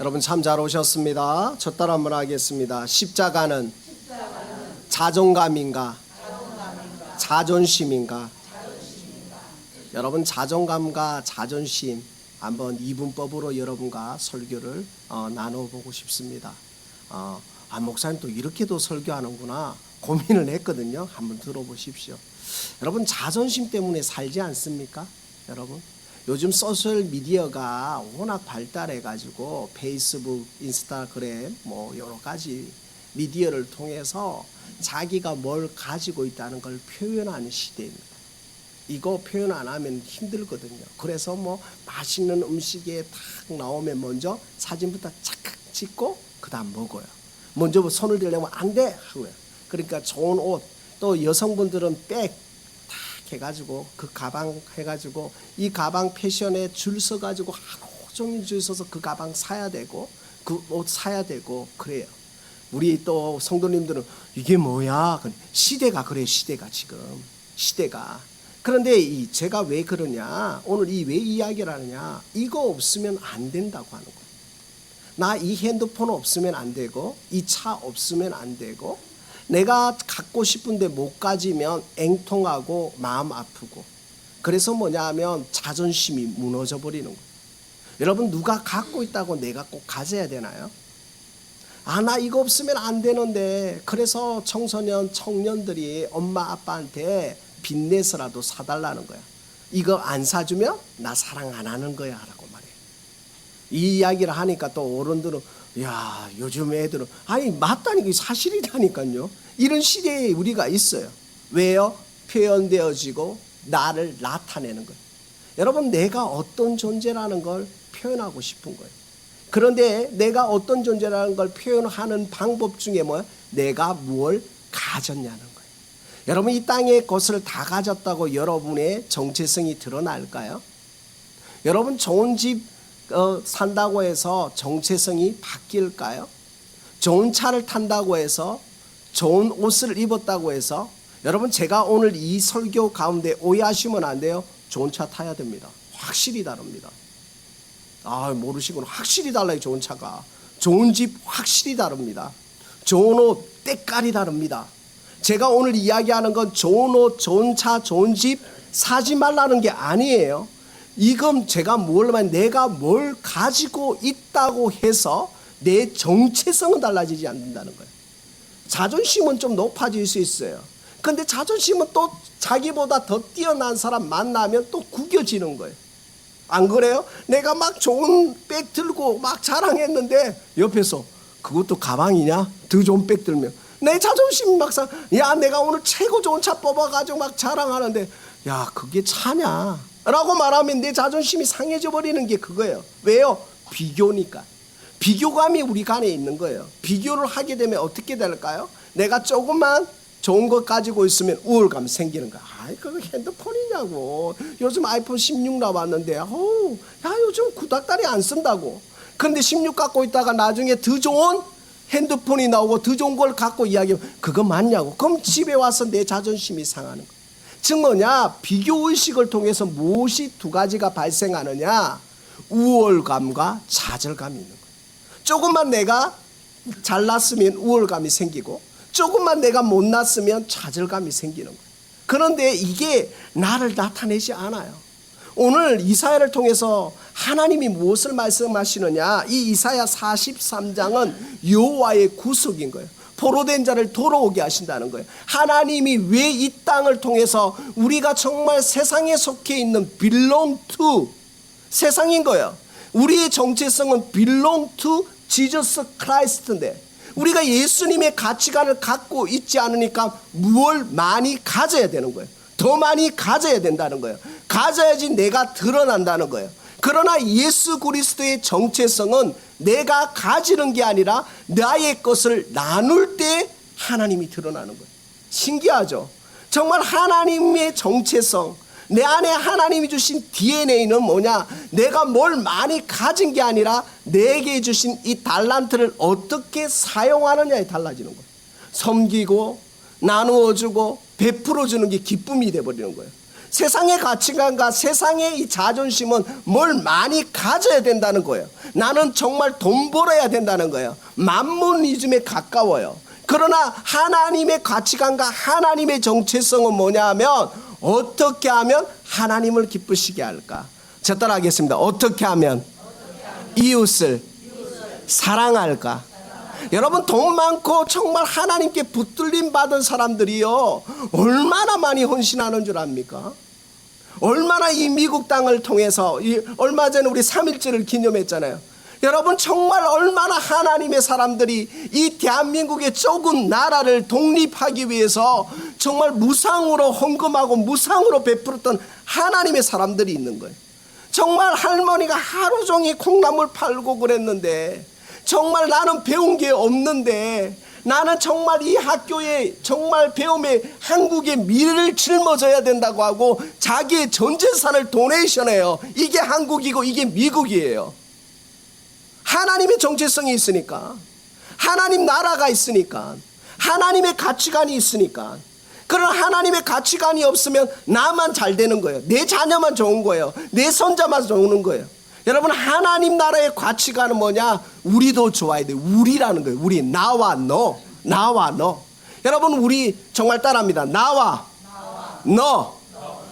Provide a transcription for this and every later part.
여러분 참 잘 오셨습니다. 첫 따라 한번 하겠습니다. 십자가는 자존감인가? 자존심인가? 여러분 자존감과 자존심 한번 이분법으로 여러분과 설교를 어, 나눠보고 싶습니다. 어, 아 목사님 또 이렇게도 설교하는구나 고민을 했거든요. 한번 들어보십시오. 여러분 자존심 때문에 살지 않습니까? 여러분 요즘 소셜 미디어가 워낙 발달해 가지고 페이스북, 인스타그램 뭐 여러 가지 미디어를 통해서 자기가 뭘 가지고 있다는 걸 표현하는 시대입니다. 이거 표현 안 하면 힘들거든요. 그래서 뭐 맛있는 음식에 딱 나오면 먼저 사진부터 착각 찍고 그다음 먹어요. 먼저 뭐 손을 대려면 안 돼 하고요. 그러니까 좋은 옷 또 여성분들은 백딱 해가지고 그 가방 해가지고 이 가방 패션에 줄 서가지고 하루 종일 줄 서서 그 가방 사야 되고 그 옷 사야 되고 그래요. 우리 또 성도님들은 이게 뭐야? 시대가 그래 시대가 지금 시대가 그런데 이 제가 왜 그러냐 오늘 이 왜 이야기를 하느냐 이거 없으면 안 된다고 하는 거예요. 나 이 핸드폰 없으면 안 되고 이 차 없으면 안 되고 내가 갖고 싶은데 못 가지면 앵통하고 마음 아프고 그래서 뭐냐 하면 자존심이 무너져 버리는 거예요. 여러분 누가 갖고 있다고 내가 꼭 가져야 되나요? 아, 나 이거 없으면 안 되는데. 그래서 청소년, 청년들이 엄마, 아빠한테 빚내서라도 사달라는 거야. 이거 안 사주면 나 사랑 안 하는 거야. 라고. 이 이야기를 하니까 또 어른들은, 야, 요즘 애들은, 아니, 맞다니까, 사실이라니까요. 이런 시대에 우리가 있어요. 왜요? 표현되어지고 나를 나타내는 거예요. 여러분, 내가 어떤 존재라는 걸 표현하고 싶은 거예요. 그런데 내가 어떤 존재라는 걸 표현하는 방법 중에 뭐야? 내가 무엇을 가졌냐는 거예요. 여러분 이 땅의 것을 다 가졌다고 여러분의 정체성이 드러날까요? 여러분 좋은 집 어, 산다고 해서 정체성이 바뀔까요? 좋은 차를 탄다고 해서 좋은 옷을 입었다고 해서 여러분 제가 오늘 이 설교 가운데 오해하시면 안 돼요. 좋은 차 타야 됩니다. 확실히 다릅니다. 아 모르시구나 확실히 달라요 좋은 차가 좋은 집 확실히 다릅니다 좋은 옷 때깔이 다릅니다 제가 오늘 이야기하는 건 좋은 옷 좋은 차 좋은 집 사지 말라는 게 아니에요 이건 제가 뭘 말 내가 뭘 가지고 있다고 해서 내 정체성은 달라지지 않는다는 거예요 자존심은 좀 높아질 수 있어요 근데 자존심은 또 자기보다 더 뛰어난 사람 만나면 또 구겨지는 거예요 안 그래요? 내가 막 좋은 백 들고 막 자랑했는데 옆에서 그것도 가방이냐? 더 좋은 백 들면 내 자존심 막상 야 내가 오늘 최고 좋은 차 뽑아가지고 막 자랑하는데 야 그게 차냐? 라고 말하면 내 자존심이 상해져 버리는 게 그거예요. 왜요? 비교니까. 비교감이 우리 안에 있는 거예요. 비교를 하게 되면 어떻게 될까요? 내가 조금만 좋은 것 가지고 있으면 우울감 생기는 거야. 아이, 그거 핸드폰이냐고. 요즘 아이폰 16 나왔는데, 어우, 야, 요즘 구닥다리 안 쓴다고. 근데 16 갖고 있다가 나중에 더 좋은 핸드폰이 나오고 더 좋은 걸 갖고 이야기하면 그거 맞냐고. 그럼 집에 와서 내 자존심이 상하는 거야. 즉 뭐냐? 비교 의식을 통해서 무엇이 두 가지가 발생하느냐? 우월감과 좌절감이 있는 거야. 조금만 내가 잘났으면 우월감이 생기고 조금만 내가 못났으면 좌절감이 생기는 거예요. 그런데 이게 나를 나타내지 않아요. 오늘 이사야를 통해서 하나님이 무엇을 말씀하시느냐? 이 이사야 43장은 여호와의 구속인 거예요. 포로된 자를 돌아오게 하신다는 거예요. 하나님이 왜 이 땅을 통해서 우리가 정말 세상에 속해 있는 belong to 세상인 거예요. 우리의 정체성은 belong to Jesus Christ인데 우리가 예수님의 가치관을 갖고 있지 않으니까 무엇 많이 가져야 되는 거예요. 더 많이 가져야 된다는 거예요. 가져야지 내가 드러난다는 거예요. 그러나 예수 그리스도의 정체성은 내가 가지는 게 아니라 나의 것을 나눌 때 하나님이 드러나는 거예요. 신기하죠? 정말 하나님의 정체성, 내 안에 하나님이 주신 DNA는 뭐냐? 내가 뭘 많이 가진 게 아니라 내게 주신 이 달란트를 어떻게 사용하느냐에 달라지는 거예요. 섬기고 나누어주고 베풀어주는 게 기쁨이 돼버리는 거예요. 세상의 가치관과 세상의 이 자존심은 뭘 많이 가져야 된다는 거예요. 나는 정말 돈 벌어야 된다는 거예요. 만문이즘에 가까워요. 그러나 하나님의 가치관과 하나님의 정체성은 뭐냐 하면 어떻게 하면 하나님을 기쁘시게 할까? 저 따라 하겠습니다. 어떻게 하면 이웃을 사랑할까? 여러분 돈 많고 정말 하나님께 붙들림 받은 사람들이요 얼마나 많이 헌신하는 줄 압니까? 얼마나 이 미국 땅을 통해서 이 얼마 전에 우리 3일절을 기념했잖아요. 여러분 정말 얼마나 하나님의 사람들이 이 대한민국의 좁은 나라를 독립하기 위해서 정말 무상으로 헌금하고 무상으로 베풀었던 하나님의 사람들이 있는 거예요. 정말 할머니가 하루 종일 콩나물 팔고 그랬는데 정말 나는 배운 게 없는데 나는 정말 이 학교에 정말 배움에 한국의 미래를 짊어져야 된다고 하고 자기의 전 재산을 도네이션해요. 이게 한국이고 이게 미국이에요. 하나님의 정체성이 있으니까 하나님 나라가 있으니까 하나님의 가치관이 있으니까 그런 하나님의 가치관이 없으면 나만 잘 되는 거예요. 내 자녀만 좋은 거예요. 내 손자만 좋은 거예요. 여러분 하나님 나라의 가치관은 뭐냐? 우리도 좋아야 돼. 우리라는 거예요. 우리 나와 너, 나와 너. 여러분 우리 정말 따라합니다. 나와, 너.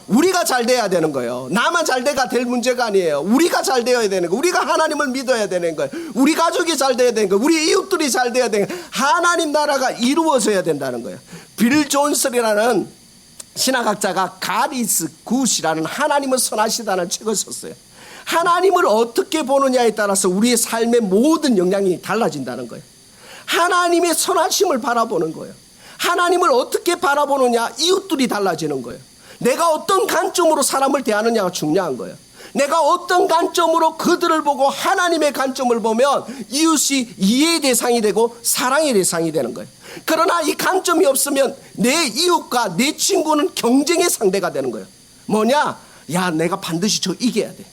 우리가 잘 돼야 되는 거예요. 나만 잘 돼가 될 문제가 아니에요. 우리가 잘 되어야 되는 거예요. 우리가 하나님을 믿어야 되는 거예요. 우리 가족이 잘 돼야 되는 거예요. 우리 이웃들이 잘 돼야 되는 거예요. 하나님 나라가 이루어져야 된다는 거예요. 빌 존슨이라는 신학학자가 is good이라는 하나님을 선하시다는 책을 썼어요. 하나님을 어떻게 보느냐에 따라서 우리의 삶의 모든 영향이 달라진다는 거예요. 하나님의 선하심을 바라보는 거예요. 하나님을 어떻게 바라보느냐 이웃들이 달라지는 거예요. 내가 어떤 관점으로 사람을 대하느냐가 중요한 거예요. 내가 어떤 관점으로 그들을 보고 하나님의 관점을 보면 이웃이 이해의 대상이 되고 사랑의 대상이 되는 거예요. 그러나 이 관점이 없으면 내 이웃과 내 친구는 경쟁의 상대가 되는 거예요. 뭐냐? 야, 내가 반드시 저 이겨야 돼.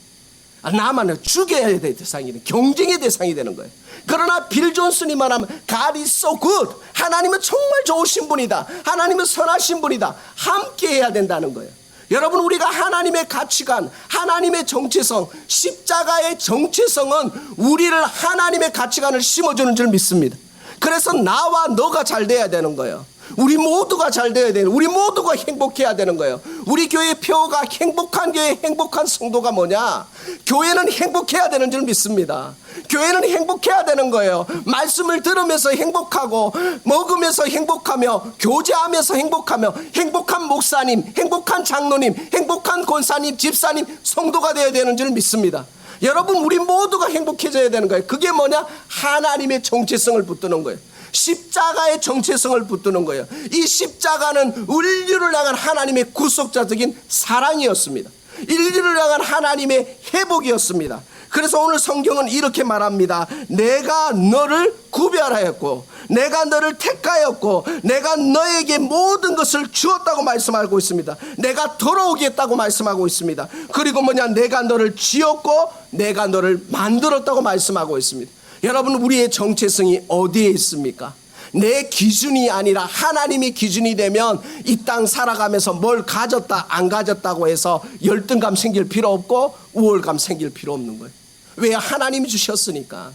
아, 나만은 죽여야 될 대상이 돼. 경쟁의 대상이 되는 거예요. 그러나 빌 존슨이 말하면 God is so good. 하나님은 정말 좋으신 분이다. 하나님은 선하신 분이다. 함께 해야 된다는 거예요. 여러분 우리가 하나님의 가치관, 하나님의 정체성, 십자가의 정체성은 우리를 하나님의 가치관을 심어주는 줄 믿습니다. 그래서 나와 너가 잘 돼야 되는 거예요. 우리 모두가 잘 돼야 되는 우리 모두가 행복해야 되는 거예요. 우리 교회 표가 행복한 교회 행복한 성도가 뭐냐? 교회는 행복해야 되는 줄 믿습니다. 교회는 행복해야 되는 거예요. 말씀을 들으면서 행복하고 먹으면서 행복하며 교제하면서 행복하며 행복한 목사님, 행복한 장로님, 행복한 권사님, 집사님, 성도가 되어야 되는 줄 믿습니다. 여러분 우리 모두가 행복해져야 되는 거예요. 그게 뭐냐? 하나님의 정체성을 붙드는 거예요. 십자가의 정체성을 붙드는 거예요. 이 십자가는 인류를 향한 하나님의 구속자적인 사랑이었습니다. 인류를 향한 하나님의 회복이었습니다. 그래서 오늘 성경은 이렇게 말합니다. 내가 너를 구별하였고, 내가 너를 택하였고, 내가 너에게 모든 것을 주었다고 말씀하고 있습니다. 내가 돌아오겠다고 말씀하고 있습니다. 그리고 뭐냐, 내가 너를 지었고, 내가 너를 만들었다고 말씀하고 있습니다. 여러분, 우리의 정체성이 어디에 있습니까? 내 기준이 아니라 하나님이 기준이 되면 이 땅 살아가면서 뭘 가졌다 안 가졌다고 해서 열등감 생길 필요 없고 우월감 생길 필요 없는 거예요. 왜 하나님이 주셨으니까.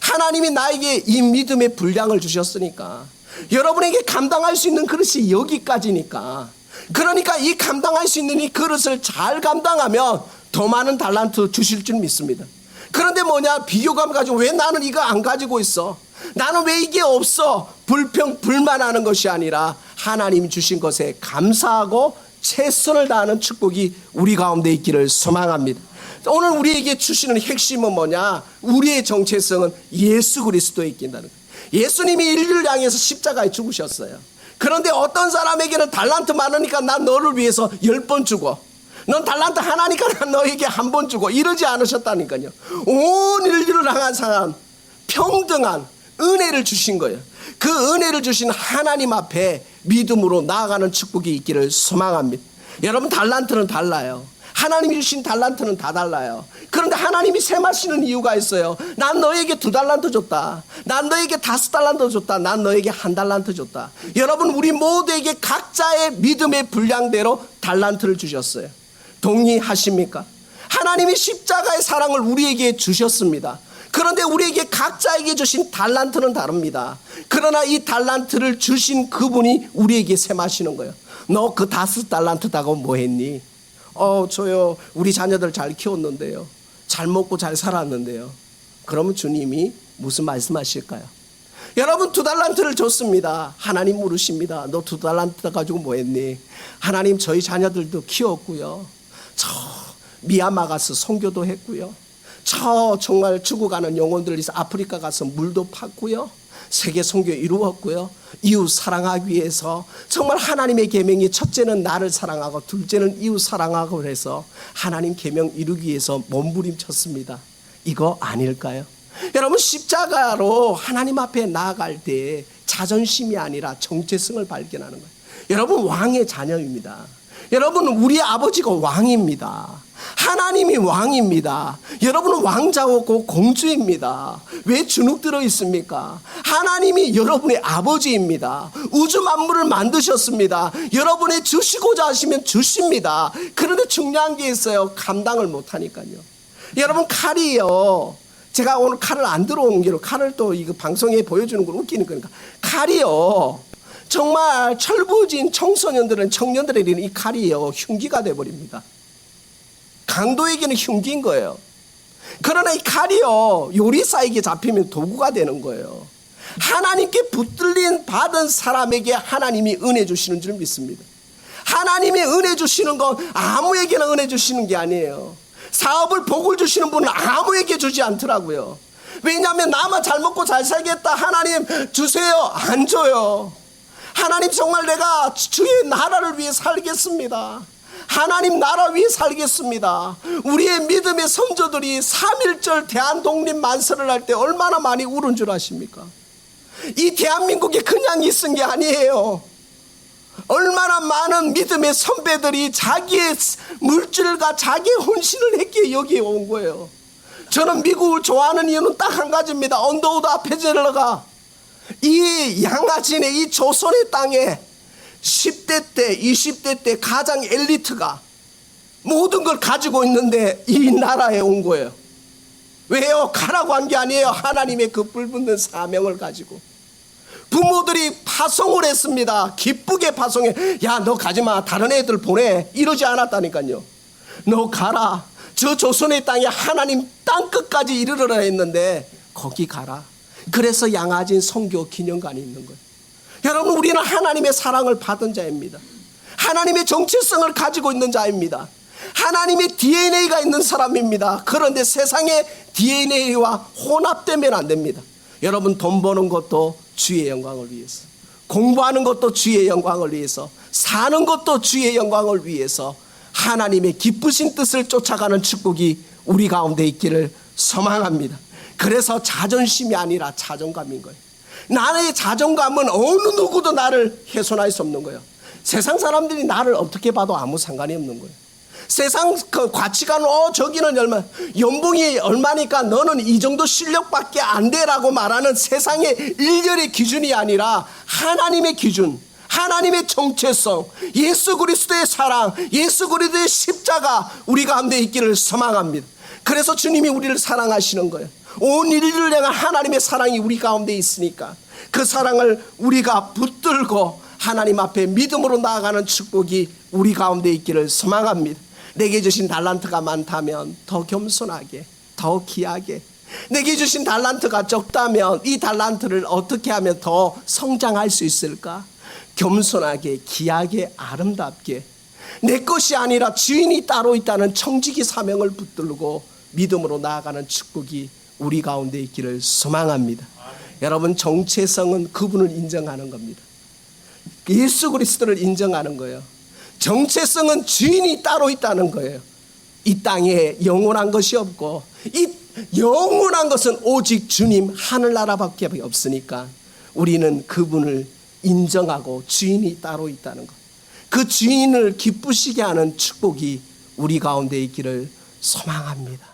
하나님이 나에게 이 믿음의 분량을 주셨으니까. 여러분에게 감당할 수 있는 그릇이 여기까지니까. 그러니까 이 감당할 수 있는 이 그릇을 잘 감당하면 더 많은 달란트 주실 줄 믿습니다. 그런데 뭐냐 비교감 가지고 왜 나는 이거 안 가지고 있어? 나는 왜 이게 없어? 불평 불만하는 것이 아니라 하나님 주신 것에 감사하고 최선을 다하는 축복이 우리 가운데 있기를 소망합니다. 오늘 우리에게 주시는 핵심은 뭐냐? 우리의 정체성은 예수 그리스도에 있긴다는. 예수님이 인류를 향해서 십자가에 죽으셨어요. 그런데 어떤 사람에게는 달란트 많으니까 난 너를 위해서 열 번 주고 넌 달란트 하나니까 난 너에게 한 번 주고 이러지 않으셨다니까요. 온 인류를 향한 사람 평등한 은혜를 주신 거예요. 그 은혜를 주신 하나님 앞에 믿음으로 나아가는 축복이 있기를 소망합니다. 여러분 달란트는 달라요. 하나님이 주신 달란트는 다 달라요. 그런데 하나님이 세마시는 이유가 있어요. 난 너에게 두 달란트 줬다. 난 너에게 다섯 달란트 줬다. 난 너에게 한 달란트 줬다. 여러분 우리 모두에게 각자의 믿음의 분량대로 달란트를 주셨어요. 동의하십니까? 하나님이 십자가의 사랑을 우리에게 주셨습니다. 그런데 우리에게 각자에게 주신 달란트는 다릅니다. 그러나 이 달란트를 주신 그분이 우리에게 세마시는 거예요. 너 그 다섯 달란트 다고 뭐 했니? 어, 저요. 우리 자녀들 잘 키웠는데요. 잘 먹고 잘 살았는데요. 그러면 주님이 무슨 말씀하실까요? 여러분 두 달란트를 줬습니다. 하나님 물으십니다. 너 두 달란트 가지고 뭐 했니? 하나님 저희 자녀들도 키웠고요. 저 미얀마 가서 선교도 했고요. 저 정말 죽어가는 영혼들 있어 아프리카 가서 물도 팠고요. 세계 선교 이루었고요. 이웃 사랑하기 위해서 정말 하나님의 계명이 첫째는 나를 사랑하고 둘째는 이웃 사랑하고 그래서 하나님 계명 이루기 위해서 몸부림쳤습니다. 이거 아닐까요? 여러분 십자가로 하나님 앞에 나아갈 때 자존심이 아니라 정체성을 발견하는 거예요. 여러분 왕의 자녀입니다. 여러분 우리 아버지가 왕입니다. 하나님이 왕입니다. 여러분은 왕자고 공주입니다. 왜 주눅 들어 있습니까? 하나님이 여러분의 아버지입니다. 우주 만물을 만드셨습니다. 여러분의 주시고자 하시면 주십니다. 그런데 중요한 게 있어요. 감당을 못 하니까요. 여러분 칼이요. 제가 오늘 칼을 안 들어온 게로 칼을 또 이거 방송에 보여주는 건 웃기는 거니까 칼이요. 정말 철부진 청소년들은 청년들에게는 이 칼이요 흉기가 돼 버립니다. 강도에게는 흉기인 거예요. 그러나 이 칼이요 요리사에게 잡히면 도구가 되는 거예요. 하나님께 붙들린 받은 사람에게 하나님이 은혜 주시는 줄 믿습니다. 하나님이 은혜 주시는 건 아무에게나 은혜 주시는 게 아니에요. 사업을 복을 주시는 분은 아무에게 주지 않더라고요. 왜냐하면 나만 잘 먹고 잘 살겠다. 하나님 주세요. 안 줘요. 하나님 정말 내가 주의 나라를 위해 살겠습니다. 하나님 나라 위해 살겠습니다. 우리의 믿음의 선조들이 3.1절 대한독립 만세를 할 때 얼마나 많이 울은 줄 아십니까? 이 대한민국에 그냥 있은 게 아니에요. 얼마나 많은 믿음의 선배들이 자기의 물질과 자기의 혼신을 했기에 여기에 온 거예요. 저는 미국을 좋아하는 이유는 딱 한 가지입니다. 언더우드 앞에 제러가 이 양아진의 이 조선의 땅에 10대 때, 20대 때 가장 엘리트가 모든 걸 가지고 있는데 이 나라에 온 거예요. 왜요? 가라고 한 게 아니에요. 하나님의 그 불붙는 사명을 가지고. 부모들이 파송을 했습니다. 기쁘게 파송해. 야, 너 가지 마. 다른 애들 보내. 이러지 않았다니까요. 너 가라. 저 조선의 땅에 하나님 땅 끝까지 이르러라 했는데 거기 가라. 그래서 양아진 성교 기념관이 있는 거예요. 여러분, 우리는 하나님의 사랑을 받은 자입니다. 하나님의 정체성을 가지고 있는 자입니다. 하나님의 DNA가 있는 사람입니다. 그런데 세상의 DNA와 혼합되면 안 됩니다. 여러분, 돈 버는 것도 주의 영광을 위해서, 공부하는 것도 주의 영광을 위해서, 사는 것도 주의 영광을 위해서 하나님의 기쁘신 뜻을 쫓아가는 축복이 우리 가운데 있기를 소망합니다. 그래서 자존심이 아니라 자존감인 거예요. 나의 자존감은 어느 누구도 나를 훼손할 수 없는 거예요. 세상 사람들이 나를 어떻게 봐도 아무 상관이 없는 거예요. 세상 그 가치관 어 저기는 얼마 연봉이 얼마니까 너는 이 정도 실력밖에 안 돼라고 말하는 세상의 일렬의 기준이 아니라 하나님의 기준 하나님의 정체성 예수 그리스도의 사랑 예수 그리스도의 십자가 우리 가운데 있기를 소망합니다 그래서 주님이 우리를 사랑하시는 거예요 온 인류를 향한 하나님의 사랑이 우리 가운데 있으니까 그 사랑을 우리가 붙들고 하나님 앞에 믿음으로 나아가는 축복이 우리 가운데 있기를 소망합니다 내게 주신 달란트가 많다면 더 겸손하게, 더 귀하게. 내게 주신 달란트가 적다면 이 달란트를 어떻게 하면 더 성장할 수 있을까? 겸손하게, 귀하게, 아름답게. 내 것이 아니라 주인이 따로 있다는 청지기 사명을 붙들고 믿음으로 나아가는 축복이 우리 가운데 있기를 소망합니다. 여러분 정체성은 그분을 인정하는 겁니다. 예수 그리스도를 인정하는 거예요. 정체성은 주인이 따로 있다는 거예요. 이 땅에 영원한 것이 없고 이 영원한 것은 오직 주님 하늘나라밖에 없으니까 우리는 그분을 인정하고 주인이 따로 있다는 것. 그 주인을 기쁘시게 하는 축복이 우리 가운데 있기를 소망합니다.